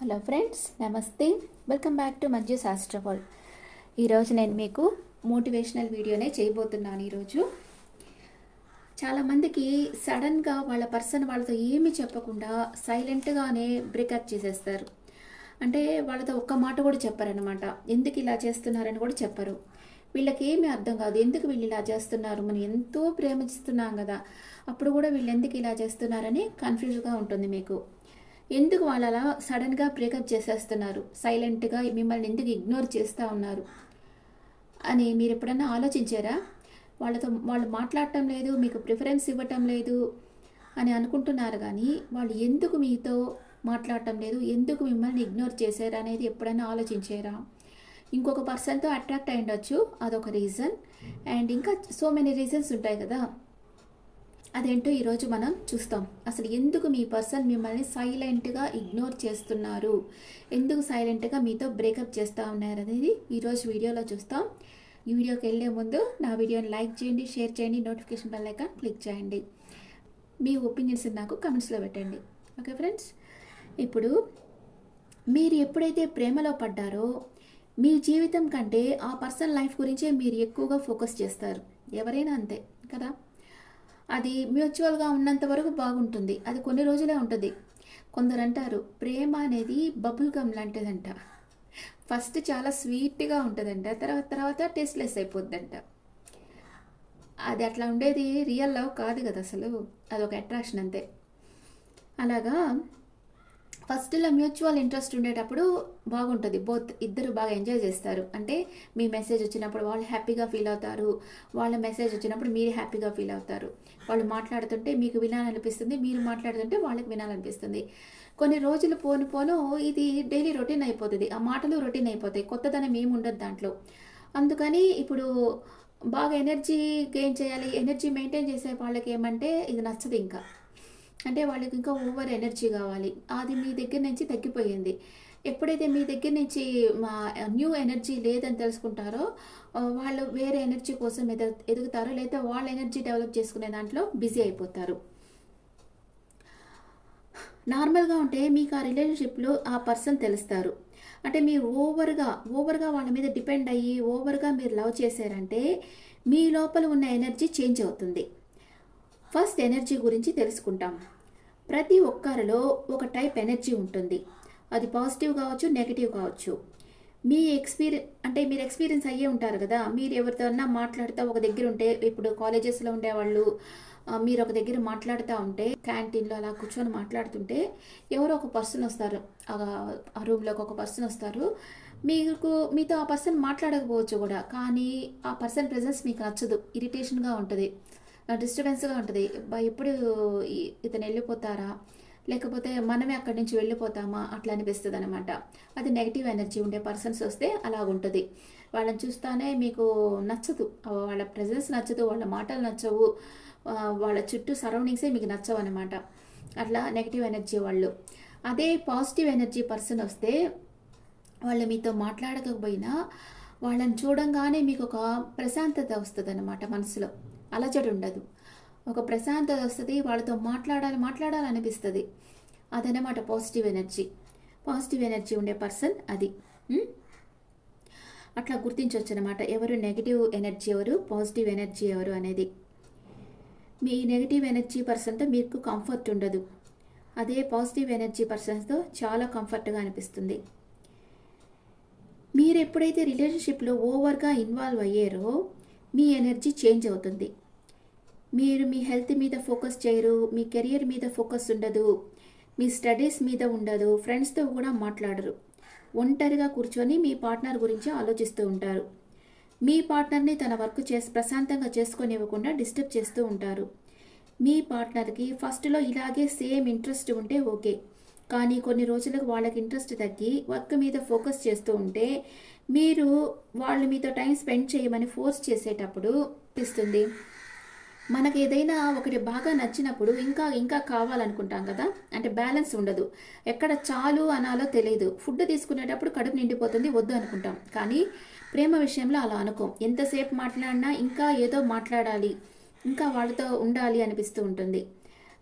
Hello friends నమస్తే. Welcome back to Manju Shastra world. ఈరోజు నేను మీకు మోటివేషనల్ వీడియోనే చేయబోతున్నాను ఈరోజు. చాలామందికి సడన్గా వాళ్ళ పర్సన్ వాళ్ళతో ఏమి చెప్పకుండా సైలెంట్గానే బ్రేకప్ చేసేస్తారు. అంటే వాళ్ళతో ఒక్క మాట కూడా చెప్పారనమాట ఎందుకు ఇలా చేస్తున్నారని కూడా చెప్పరు. వీళ్ళకి ఏమీ అర్థం కాదు. ఎందుకు వీళ్ళు ఇలా చేస్తున్నారు? మనం ఎంతో ప్రేమిస్తున్నాం కదా. అప్పుడు కూడా వీళ్ళు ఎందుకు ఇలా చేస్తున్నారని కన్ఫ్యూజ్గా ఉంటుంది మీకు. ఎందుకు వాళ్ళు అలా సడన్గా బ్రేకప్ చేసేస్తున్నారు? సైలెంట్గా మిమ్మల్ని ఎందుకు ఇగ్నోర్ చేస్తూ ఉన్నారు? అని మీరు ఎప్పుడన్నా ఆలోచించారా? వాళ్ళతో వాళ్ళు మాట్లాడటం లేదు మీకు ప్రిఫరెన్స్ ఇవ్వటం లేదు అని అనుకుంటున్నారు కానీ వాళ్ళు ఎందుకు మీతో మాట్లాడటం లేదు ఎందుకు మిమ్మల్ని ఇగ్నోర్ చేశారు అనేది ఎప్పుడైనా ఆలోచించారా? ఇంకొక పర్సన్తో అట్రాక్ట్ అయి ఉండొచ్చు అదొక రీజన్ అండ్ ఇంకా సో మెనీ రీజన్స్ ఉంటాయి కదా. అదేంటో ఈరోజు మనం చూస్తాం. అసలు ఎందుకు మీ పర్సన్ మిమ్మల్ని సైలెంట్గా ఇగ్నోర్ చేస్తున్నారు? ఎందుకు సైలెంట్గా మీతో బ్రేకప్ చేస్తూ ఉన్నారు అనేది ఈరోజు వీడియోలో చూస్తాం. ఈ వీడియోకి వెళ్ళే ముందు నా వీడియోని లైక్ చేయండి షేర్ చేయండి నోటిఫికేషన్ బెల్ ఐకాన్ క్లిక్ చేయండి. మీ ఒపీనియన్స్ నాకు కమెంట్స్లో పెట్టండి. Okay friends? ఇప్పుడు మీరు ఎప్పుడైతే ప్రేమలో పడ్డారో మీ జీవితం కంటే ఆ పర్సన్ లైఫ్ గురించే మీరు ఎక్కువగా ఫోకస్ చేస్తారు. ఎవరైనా అంతే కదా? అది మ్యూచువల్గా ఉన్నంత వరకు బాగుంటుంది. అది కొన్ని రోజులే ఉంటుంది. కొందరు అంటారు ప్రేమ అనేది బబుల్ గమ్ లాంటిదంట. ఫస్ట్ చాలా స్వీట్గా ఉంటుందంట తర్వాత తర్వాత టేస్ట్లెస్ అయిపోద్దంట. అది అట్లా ఉండేది రియల్ లవ్ కాదు కదా అసలు. అదొక అట్రాక్షన్ అంతే. అలాగా ఫస్ట్లో మ్యూచువల్ ఇంట్రెస్ట్ ఉండేటప్పుడు బాగుంటుంది. బోత్ ఇద్దరు బాగా ఎంజాయ్ చేస్తారు. అంటే మీ మెసేజ్ వచ్చినప్పుడు వాళ్ళు హ్యాపీగా ఫీల్ అవుతారు. వాళ్ళ మెసేజ్ వచ్చినప్పుడు మీరు హ్యాపీగా ఫీల్ అవుతారు. వాళ్ళు మాట్లాడుతుంటే మీకు వినాలనిపిస్తుంది. మీరు మాట్లాడుతుంటే వాళ్ళకి వినాలనిపిస్తుంది. కొన్ని రోజులు పోను పోను ఇది డైలీ రొటీన్ అయిపోతుంది. ఆ మాటలు రొటీన్ అయిపోతాయి. కొత్తదనం ఏమి ఉండదు దాంట్లో. అందుకని ఇప్పుడు బాగా ఎనర్జీ గెయిన్ చేయాలి. ఎనర్జీ మెయింటైన్ చేసే వాళ్ళకి ఏమంటే ఇది నచ్చదు ఇంకా. అంటే వాళ్ళకి ఇంకా ఓవర్ ఎనర్జీ కావాలి. అది మీ దగ్గర నుంచి తగ్గిపోయింది. ఎప్పుడైతే మీ దగ్గర నుంచి మా న్యూ ఎనర్జీ లేదని తెలుసుకుంటారో వాళ్ళు వేరే ఎనర్జీ కోసం ఎద ఎదుగుతారో. లేదా వాళ్ళ ఎనర్జీ డెవలప్ చేసుకునే దాంట్లో బిజీ అయిపోతారు. నార్మల్గా ఉంటే మీకు ఆ రిలేషన్షిప్లో ఆ పర్సన్ తెలుస్తారు. అంటే మీరు ఓవర్గా ఓవర్గా వాళ్ళ మీద డిపెండ్ అయ్యి ఓవర్గా మీరు లవ్ చేశారంటే మీ లోపల ఉన్న ఎనర్జీ చేంజ్ అవుతుంది. ఫస్ట్ ఎనర్జీ గురించి తెలుసుకుంటాం. ప్రతి ఒక్కరిలో ఒక టైప్ ఎనర్జీ ఉంటుంది. అది పాజిటివ్ కావచ్చు నెగిటివ్ కావచ్చు. మీ ఎక్స్పీరియన్ అంటే మీరు ఎక్స్పీరియన్స్ అయ్యే ఉంటారు కదా మీరు ఎవరితోన్నా మాట్లాడుతూ ఒక దగ్గర ఉంటే ఇప్పుడు కాలేజెస్లో ఉండేవాళ్ళు మీరు ఒక దగ్గర మాట్లాడుతూ ఉంటే క్యాంటీన్లో అలా కూర్చొని మాట్లాడుతుంటే ఎవరో ఒక పర్సన్ వస్తారు. ఆ- రూమ్లోకి ఒక పర్సన్ వస్తారు. మీకు మీతో ఆ పర్సన్ మాట్లాడకపోవచ్చు కూడా కానీ ఆ పర్సన్ ప్రజెన్స్ మీకు నచ్చదు. ఇరిటేషన్గా ఉంటుంది. డిస్టర్బెన్స్గా ఉంటుంది. ఎప్పుడు ఇతను వెళ్ళిపోతారా? లేకపోతే మనమే అక్కడి నుంచి వెళ్ళిపోతామా? అట్లా అనిపిస్తుంది అనమాట అది నెగిటివ్ ఎనర్జీ ఉండే పర్సన్స్ వస్తే అలా ఉంటుంది వాళ్ళని చూస్తానే మీకు నచ్చదు. వాళ్ళ ప్రజెన్స్ నచ్చదు వాళ్ళ మాటలు నచ్చవు. వాళ్ళ చుట్టూ సరౌండింగ్సే మీకు నచ్చవు అనమాట అట్లా నెగిటివ్ ఎనర్జీ వాళ్ళు. అదే పాజిటివ్ ఎనర్జీ పర్సన్ వస్తే వాళ్ళు మీతో మాట్లాడకపోయినా వాళ్ళని చూడంగానే మీకు ఒక ప్రశాంతత వస్తుంది అనమాట మనసులో. అలజడి ఉండదు. ఒక ప్రశాంతత వస్తుంది వాళ్ళతో మాట్లాడాలి మాట్లాడాలనిపిస్తుంది అదనమాట పాజిటివ్ ఎనర్జీ పాజిటివ్ ఎనర్జీ ఉండే పర్సన్ అది. అట్లా గుర్తించవచ్చు అనమాట ఎవరు నెగిటివ్ ఎనర్జీ ఎవరు పాజిటివ్ ఎనర్జీ ఎవరు అనేది. మీ నెగిటివ్ ఎనర్జీ పర్సన్తో మీకు కంఫర్ట్ ఉండదు. అదే పాజిటివ్ ఎనర్జీ పర్సన్స్తో చాలా కంఫర్ట్గా అనిపిస్తుంది. మీరు ఎప్పుడైతే రిలేషన్షిప్లో ఓవర్గా ఇన్వాల్వ్ అయ్యారో మీ ఎనర్జీ చేంజ్ అవుతుంది. మీరు మీ హెల్త్ మీద ఫోకస్ చేయరు మీ కెరియర్ మీద ఫోకస్ ఉండదు మీ స్టడీస్ మీద ఉండదు ఫ్రెండ్స్తో కూడా మాట్లాడరు. ఒంటరిగా కూర్చొని మీ పార్ట్నర్ గురించి ఆలోచిస్తూ ఉంటారు. మీ పార్ట్నర్ని తన వర్క్ చేసి ప్రశాంతంగా చేసుకొనివ్వకుండా డిస్టర్బ్ చేస్తూ ఉంటారు. మీ పార్ట్నర్కి ఫస్ట్లో ఇలాగే సేమ్ ఇంట్రెస్ట్ ఉంటే ఓకే. కానీ కొన్ని రోజులకు వాళ్ళకి ఇంట్రెస్ట్ తగ్గి వర్క్ మీద ఫోకస్ చేస్తూ ఉంటే మీరు వాళ్ళు మీతో టైం స్పెండ్ చేయమని ఫోర్స్ చేసేటప్పుడు ఇస్తుంది మనకి ఏదైనా ఒకటి బాగా నచ్చినప్పుడు ఇంకా ఇంకా కావాలనుకుంటాం కదా? అంటే బ్యాలెన్స్ ఉండదు. ఎక్కడ చాలు అనాలో తెలియదు. ఫుడ్ తీసుకునేటప్పుడు కడుపు నిండిపోతుంది వద్దు అనుకుంటాం. కానీ ప్రేమ విషయంలో అలా అనుకోం. ఎంతసేపు మాట్లాడినా ఇంకా ఏదో మాట్లాడాలి. ఇంకా వాళ్ళతో ఉండాలి అనిపిస్తూ ఉంటుంది.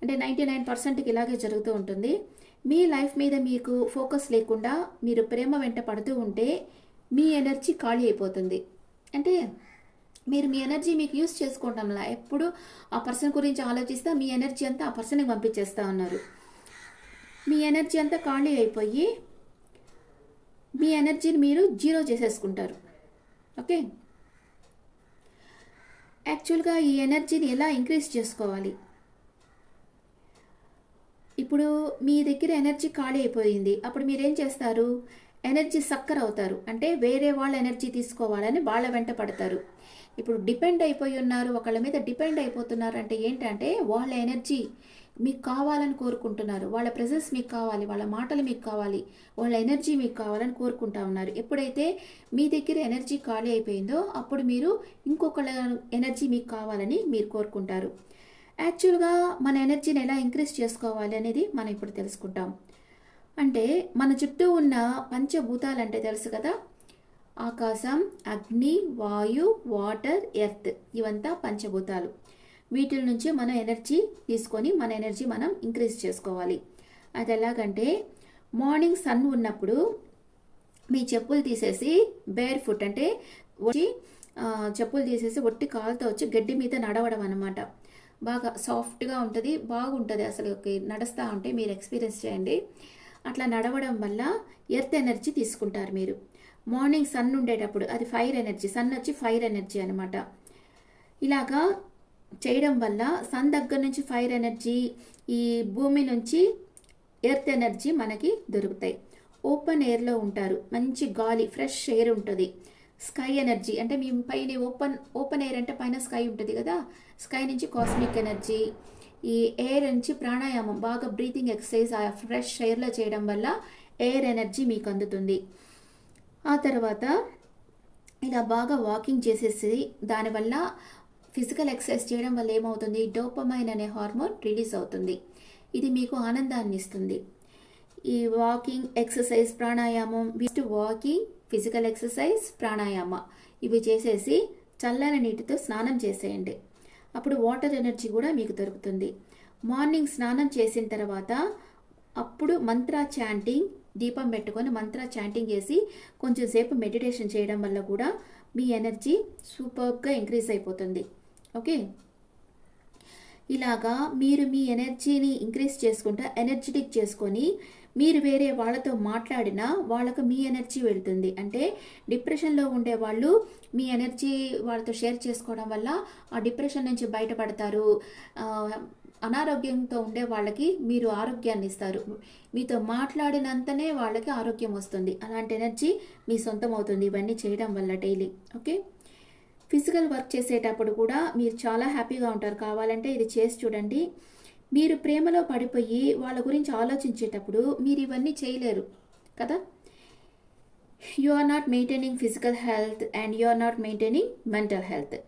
అంటే నైంటీ నైన్ పర్సెంట్కి ఇలాగే జరుగుతూ ఉంటుంది. మీ లైఫ్ మీద మీకు ఫోకస్ లేకుండా మీరు ప్రేమ వెంట పడుతూ ఉంటే మీ ఎనర్జీ ఖాళీ అయిపోతుంది. అంటే మీరు మీ ఎనర్జీ మీకు యూస్ చేసుకోవటంలా ఎప్పుడు ఆ పర్సన్ గురించి ఆలోచిస్తే మీ ఎనర్జీ అంతా ఆ పర్సన్కి పంపించేస్తూ ఉన్నారు మీ ఎనర్జీ అంతా ఖాళీ అయిపోయి మీ ఎనర్జీని మీరు జీరో చేసేసుకుంటారు. ఓకే? యాక్చువల్గా ఈ ఎనర్జీని ఎలా ఇంక్రీజ్ చేసుకోవాలి? ఇప్పుడు మీ దగ్గర ఎనర్జీ ఖాళీ అయిపోయింది. అప్పుడు మీరేం చేస్తారు? ఎనర్జీ సక్కర్ అవుతారు. అంటే వేరే వాళ్ళ ఎనర్జీ తీసుకోవాలని వాళ్ళ వెంట పడతారు. ఇప్పుడు డిపెండ్ అయిపోయి ఉన్నారు ఒకళ్ళ మీద డిపెండ్ అయిపోతున్నారు అంటే ఏంటంటే వాళ్ళ ఎనర్జీ మీకు కావాలని కోరుకుంటున్నారు. వాళ్ళ ప్రజెన్స్ మీకు కావాలి వాళ్ళ మాటలు మీకు కావాలి వాళ్ళ ఎనర్జీ మీకు కావాలని కోరుకుంటా ఉన్నారు. ఎప్పుడైతే మీ దగ్గర ఎనర్జీ ఖాళీ అయిపోయిందో అప్పుడు మీరు ఇంకొకళ్ళ ఎనర్జీ మీకు కావాలని మీరు కోరుకుంటారు. యాక్చువల్గా మన ఎనర్జీని ఎలా ఇంక్రీజ్ చేసుకోవాలి అనేది మనం ఇప్పుడు తెలుసుకుంటాం. అంటే మన చుట్టూ ఉన్న పంచభూతాలు అంటే తెలుసు కదా? ఆకాశం అగ్ని వాయు వాటర్ ఎర్త్ ఇవంతా పంచభూతాలు. వీటి నుంచి మనం ఎనర్జీ తీసుకొని మన ఎనర్జీ మనం ఇంక్రీజ్ చేసుకోవాలి. అది ఎలాగంటే మార్నింగ్ సన్ ఉన్నప్పుడు మీ చెప్పులు తీసేసి బేర్ ఫుట్ అంటే వచ్చి చెప్పులు తీసేసి ఒట్టి కాలుతో వచ్చి గడ్డి మీద నడవడం అనమాట బాగా సాఫ్ట్గా ఉంటుంది బాగుంటుంది అసలు నడుస్తూ ఉంటే మీరు ఎక్స్పీరియన్స్ చేయండి. అట్లా నడవడం వల్ల ఎర్త్ ఎనర్జీ తీసుకుంటారు మీరు. మార్నింగ్ సన్ ఉండేటప్పుడు అది ఫైర్ ఎనర్జీ సన్ వచ్చి ఫైర్ ఎనర్జీ అనమాట ఇలాగా చేయడం వల్ల సన్ దగ్గర నుంచి ఫైర్ ఎనర్జీ ఈ భూమి నుంచి ఎర్త్ ఎనర్జీ మనకి దొరుకుతాయి. ఓపెన్ ఎయిర్లో ఉంటారు మంచి గాలి ఫ్రెష్ ఎయిర్ ఉంటుంది. స్కై ఎనర్జీ అంటే మీ పైన ఓపెన్ ఓపెన్ ఎయిర్ అంటే పైన స్కై ఉంటుంది కదా? స్కై నుంచి కాస్మిక్ ఎనర్జీ ఈ ఎయిర్ నుంచి ప్రాణాయామం బాగా బ్రీతింగ్ ఎక్సర్సైజ్ ఆ ఫ్రెష్ ఎయిర్లో చేయడం వల్ల ఎయిర్ ఎనర్జీ మీకు అందుతుంది. ఆ తర్వాత ఇలా బాగా వాకింగ్ చేసేసి దానివల్ల ఫిజికల్ ఎక్సర్సైజ్ చేయడం వల్ల ఏమవుతుంది? డోపమైన్ అనే హార్మోన్ రిలీజ్ అవుతుంది. ఇది మీకు ఆనందాన్ని ఇస్తుంది. ఈ వాకింగ్ ఎక్సర్సైజ్ ప్రాణాయామం విస్ట్ వాకింగ్ ఫిజికల్ ఎక్సర్సైజ్ ప్రాణాయామ. ఇవి చేసేసి చల్లని నీటితో స్నానం చేసేయండి. అప్పుడు వాటర్ ఎనర్జీ కూడా మీకు దొరుకుతుంది. మార్నింగ్ స్నానం చేసిన తర్వాత అప్పుడు మంత్ర చాంటింగ్ దీపం పెట్టుకొని మంత్ర చాంటింగ్ చేసి కొంచెం సేపు మెడిటేషన్ చేయడం వల్ల కూడా మీ ఎనర్జీ సూపర్గా ఇంక్రీజ్ అయిపోతుంది. ఓకే? ఇలాగా మీరు మీ ఎనర్జీని ఇంక్రీజ్ చేసుకుంటా ఎనర్జెటిక్ చేసుకొని మీరు వేరే వాళ్ళతో మాట్లాడినా వాళ్ళకు మీ ఎనర్జీ వెళ్తుంది. అంటే డిప్రెషన్లో ఉండే వాళ్ళు మీ ఎనర్జీ వాళ్ళతో షేర్ చేసుకోవడం వల్ల ఆ డిప్రెషన్ నుంచి బయటపడతారు. అనారోగ్యంతో ఉండే వాళ్ళకి మీరు ఆరోగ్యాన్ని ఇస్తారు. మీతో మాట్లాడినంతనే వాళ్ళకి ఆరోగ్యం వస్తుంది. అలాంటి ఎనర్జీ మీ సొంతం అవుతుంది ఇవన్నీ చేయడం వల్ల డైలీ. ఓకే? ఫిజికల్ వర్క్ చేసేటప్పుడు కూడా మీరు చాలా హ్యాపీగా ఉంటారు. కావాలంటే ఇది చేసి చూడండి. మీరు ప్రేమలో పడిపోయి వాళ్ళ గురించి ఆలోచించేటప్పుడు మీరు ఇవన్నీ చేయలేరు కదా? You are not maintaining physical health and you are not maintaining mental health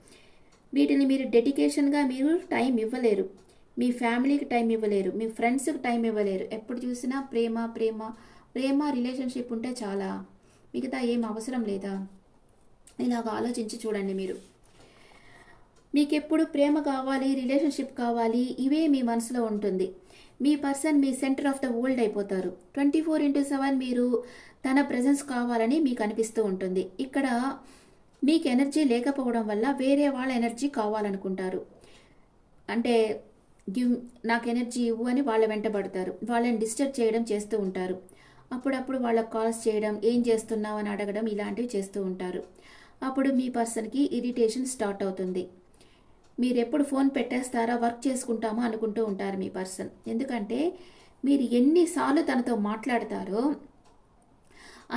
వీటిని మీరు డెడికేషన్గా మీరు టైం ఇవ్వలేరు. మీ ఫ్యామిలీకి టైం ఇవ్వలేరు. మీ ఫ్రెండ్స్కి టైం ఇవ్వలేరు. ఎప్పుడు చూసినా ప్రేమ ప్రేమ ప్రేమ రిలేషన్షిప్ ఉంటే చాలా. మిగతా ఏం అవసరం లేదా? ఇలాగ ఆలోచించి చూడండి మీరు. మీకు ఎప్పుడు ప్రేమ కావాలి రిలేషన్షిప్ కావాలి ఇవే మీ మనసులో ఉంటుంది. మీ పర్సన్ మీ సెంటర్ ఆఫ్ ద వరల్డ్ అయిపోతారు. ట్వంటీ ఫోర్ ఇంటూ సెవెన్ మీరు తన ప్రజెన్స్ కావాలని మీకు అనిపిస్తూ ఉంటుంది. ఇక్కడ మీకు ఎనర్జీ లేకపోవడం వల్ల వేరే వాళ్ళ ఎనర్జీ కావాలనుకుంటారు. అంటే గివ్ నాకు ఎనర్జీ ఇవ్వు అని వాళ్ళ వెంటబడతారు వాళ్ళని డిస్టర్బ్ చేయడం చేస్తూ ఉంటారు. అప్పుడప్పుడు వాళ్ళకు కాల్స్ చేయడం ఏం చేస్తున్నావు అని అడగడం ఇలాంటివి చేస్తూ ఉంటారు. అప్పుడు మీ పర్సన్కి ఇరిటేషన్ స్టార్ట్ అవుతుంది. మీరు ఎప్పుడు ఫోన్ పెట్టేస్తారా వర్క్ చేసుకుంటామా అనుకుంటూ ఉంటారు మీ పర్సన్. ఎందుకంటే మీరు ఎన్నిసార్లు తనతో మాట్లాడతారో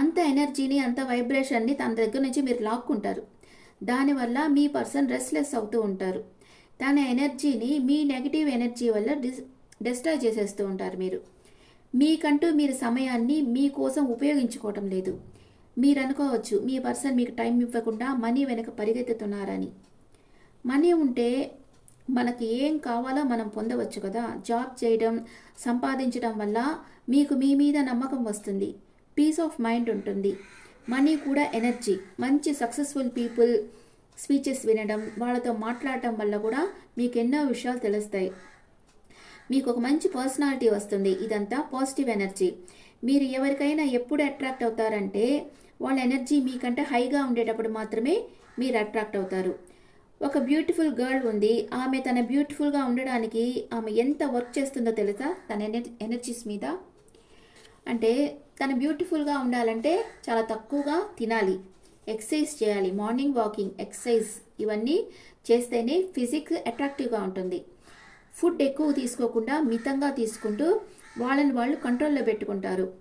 అంత ఎనర్జీని అంత వైబ్రేషన్ని తన దగ్గర నుంచి మీరు లాక్కుంటారు. దానివల్ల మీ పర్సన్ రెస్ట్లెస్ అవుతూ ఉంటారు. తన ఎనర్జీని మీ నెగిటివ్ ఎనర్జీ వల్ల డిస్ డిస్ట్రాయ్ చేసేస్తూ ఉంటారు మీరు. మీకంటూ మీరు సమయాన్ని మీకోసం ఉపయోగించుకోవటం లేదు. మీరు అనుకోవచ్చు మీ పర్సన్ మీకు టైం ఇవ్వకుండా మనీ వెనక పరిగెత్తుతున్నారని. మనీ ఉంటే మనకి ఏం కావాలో మనం పొందవచ్చు కదా. జాబ్ చేయడం సంపాదించడం వల్ల మీకు మీ మీద నమ్మకం వస్తుంది. పీస్ ఆఫ్ మైండ్ ఉంటుంది. మనీ కూడా ఎనర్జీ. మంచి సక్సెస్ఫుల్ పీపుల్ స్పీచెస్ వినడం వాళ్ళతో మాట్లాడటం వల్ల కూడా మీకు ఎన్నో విషయాలు తెలుస్తాయి. మీకు ఒక మంచి పర్సనాలిటీ వస్తుంది. ఇదంతా పాజిటివ్ ఎనర్జీ. మీరు ఎవరికైనా ఎప్పుడు అట్రాక్ట్ అవుతారంటే వాళ్ళ ఎనర్జీ మీకంటే హైగా ఉండేటప్పుడు మాత్రమే మీరు అట్రాక్ట్ అవుతారు. ఒక బ్యూటిఫుల్ గర్ల్ ఉంది. ఆమె తన బ్యూటిఫుల్గా ఉండడానికి ఆమె ఎంత వర్క్ చేస్తుందో తెలుసా? తన ఎనర్ ఎనర్జీస్ మీద. అంటే తను బ్యూటిఫుల్గా ఉండాలంటే చాలా తక్కువగా తినాలి. ఎక్సర్సైజ్ చేయాలి. మార్నింగ్ వాకింగ్ ఎక్సర్సైజ్ ఇవన్నీ చేస్తేనే ఫిజిక్స్ అట్రాక్టివ్గా ఉంటుంది. ఫుడ్ ఎక్కువ తీసుకోకుండా మితంగా తీసుకుంటూ వాళ్ళని వాళ్ళు కంట్రోల్లో పెట్టుకుంటారు.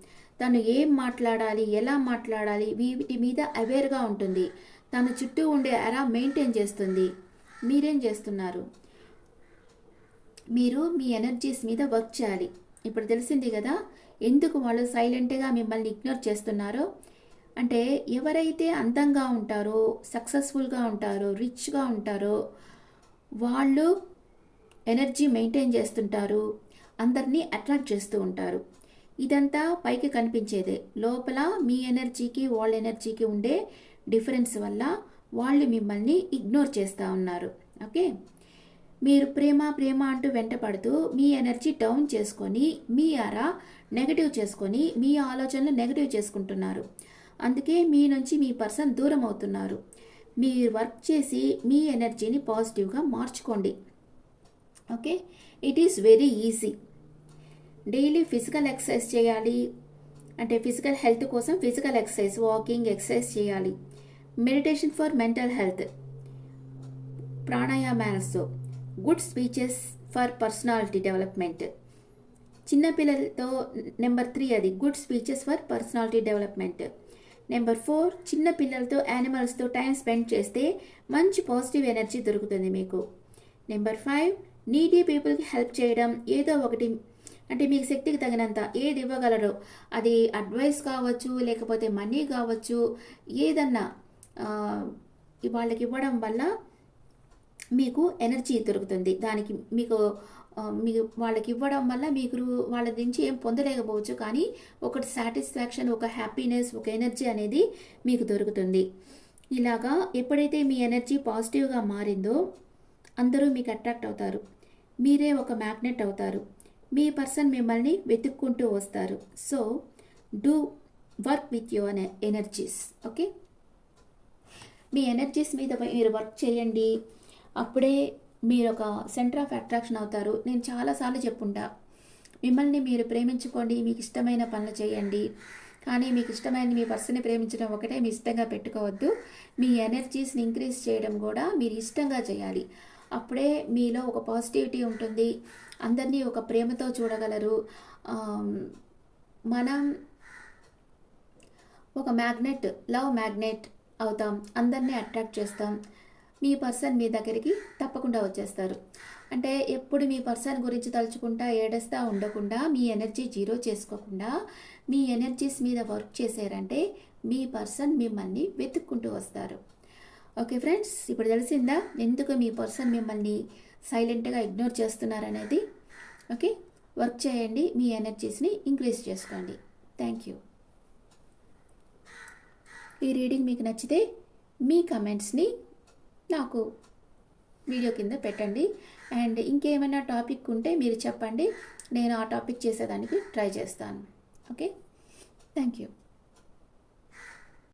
తను ఏం మాట్లాడాలి ఎలా మాట్లాడాలి వీటి మీద అవేర్గా ఉంటుంది. తన చుట్టూ ఉండే అరా మెయింటైన్ చేస్తుంది. మీరేం చేస్తున్నారు? మీరు మీ ఎనర్జీస్ మీద వర్క్ చేయాలి. ఇప్పుడు తెలిసింది కదా ఎందుకు వాళ్ళు సైలెంట్గా మిమ్మల్ని ఇగ్నోర్ చేస్తున్నారో? అంటే ఎవరైతే అందంగా ఉంటారో సక్సెస్ఫుల్గా ఉంటారో రిచ్గా ఉంటారో వాళ్ళు ఎనర్జీ మెయింటైన్ చేస్తుంటారు. అందరినీ అట్రాక్ట్ చేస్తూ ఉంటారు. ఇదంతా పైకి కనిపించేదే. లోపల మీ ఎనర్జీకి వాళ్ళ ఎనర్జీకి ఉండే డిఫరెన్స్ వల్ల వాళ్ళు మిమ్మల్ని ఇగ్నోర్ చేస్తూ ఉన్నారు. ఓకే? మీరు ప్రేమ ప్రేమ అంటూ వెంటపడుతూ మీ ఎనర్జీ డౌన్ చేసుకొని మీ అరా నెగటివ్ చేసుకొని మీ ఆలోచనలు నెగటివ్ చేసుకుంటున్నారు. అందుకే మీ నుంచి మీ పర్సన్ దూరం అవుతున్నారు. మీరు వర్క్ చేసి మీ ఎనర్జీని పాజిటివ్గా మార్చుకోండి. Okay? It is very easy. Daily physical exercise చేయాలి. అంటే ఫిజికల్ హెల్త్ కోసం ఫిజికల్ ఎక్సర్సైజ్ వాకింగ్ ఎక్సర్సైజ్ చేయాలి. Meditation for mental health ప్రాణాయామాలతో good speeches for personality development చిన్నపిల్లలతో నెంబర్ త్రీ అది. Good speeches for personality development number four చిన్న పిల్లలతో యానిమల్స్తో time spend చేస్తే మంచి పాజిటివ్ ఎనర్జీ దొరుకుతుంది మీకు. నెంబర్ ఫైవ్ నీడీ పీపుల్కి హెల్ప్ చేయడం ఏదో ఒకటి. అంటే మీకు శక్తికి తగినంత ఏది ఇవ్వగలరో అది అడ్వైస్ కావచ్చు లేకపోతే మనీ కావచ్చు ఏదన్నా వాళ్ళకి ఇవ్వడం వల్ల మీకు ఎనర్జీ దొరుకుతుంది. దానికి మీకు మీ వాళ్ళకి ఇవ్వడం వల్ల మీకు వాళ్ళ నుంచి ఏం పొందలేకపోవచ్చు. కానీ ఒకటి సాటిస్ఫాక్షన్ ఒక హ్యాపీనెస్ ఒక ఎనర్జీ అనేది మీకు దొరుకుతుంది. ఇలాగా ఎప్పుడైతే మీ ఎనర్జీ పాజిటివ్గా మారిందో అందరూ మీకు అట్రాక్ట్ అవుతారు. మీరే ఒక మ్యాగ్నెట్ అవుతారు. మీ పర్సన్ మిమ్మల్ని వెతుక్కుంటూ వస్తారు. So do work with your energies. Okay? Me energies మీద మీరు వర్క్ చేయండి. అప్పుడే మీరు ఒక సెంటర్ ఆఫ్ అట్రాక్షన్ అవుతారు. నేను చాలాసార్లు చెప్పుంటా. మిమ్మల్ని మీరు ప్రేమించుకోండి. మీకు ఇష్టమైన పనులు చేయండి. కానీ మీకు ఇష్టమైన మీ పర్సన్ని ప్రేమించడం ఒకటే మీ ఇష్టంగా పెట్టుకోవద్దు. మీ ఎనర్జీస్ని ఇంక్రీజ్ చేయడం కూడా మీరు ఇష్టంగా చేయాలి. అప్పుడే మీలో ఒక పాజిటివిటీ ఉంటుంది. అందరినీ ఒక ప్రేమతో చూడగలరు. మనం ఒక మ్యాగ్నెట్ లవ్ మ్యాగ్నెట్ అవుతాం. అందరినీ అట్రాక్ట్ చేస్తాం. మీ పర్సన్ మీ దగ్గరికి తప్పకుండా వచ్చేస్తారు. అంటే ఎప్పుడు మీ పర్సన్ గురించి తలుచుకుంటా ఏడేస్తా ఉండకుండా మీ ఎనర్జీ జీరో చేసుకోకుండా మీ ఎనర్జీస్ మీద వర్క్ చేశారంటే మీ పర్సన్ మిమ్మల్ని వెతుక్కుంటూ వస్తారు. ఓకే ఫ్రెండ్స్ ఇప్పుడు తెలిసిందా? ఎందుకు మీ పర్సన్ మిమ్మల్ని సైలెంట్గా ఇగ్నోర్ చేస్తున్నారనేది? ఓకే? వర్క్ చేయండి మీ ఎనర్జీస్ని ఇంక్రీజ్ చేసుకోండి. Thank you. ఈ రీడింగ్ మీకు నచ్చితే మీ కమెంట్స్ని నాకు వీడియో కింద పెట్టండి. అండ్ ఇంకేమైనా టాపిక్ ఉంటే మీరు చెప్పండి. నేను ఆ టాపిక్ చేసేదానికి ట్రై చేస్తాను. ఓకే? Thank you.